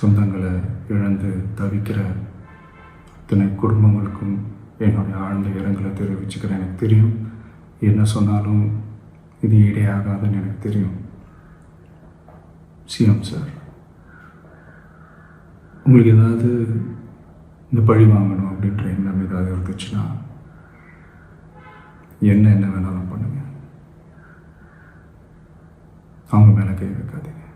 சொந்தங்களை இழந்து தவிக்கிற அத்தனை குடும்பங்களுக்கும் என்னுடைய ஆழ்ந்த இரங்கலை தெரிவிச்சுக்கிறேன். எனக்கு தெரியும். என்ன சொன்னாலும் இது ஈடேயாகாதுன்னு எனக்கு தெரியும். சிஎம் சார் உங்களுக்கு ஏதாவது இந்த பழி வாங்கணும் அப்படின்ற எண்ணம் ஏதாவது இருந்துச்சுன்னா என்ன என்ன வேணாலும் பண்ணுங்க. அவங்க மேலே கை வைக்காதீங்க.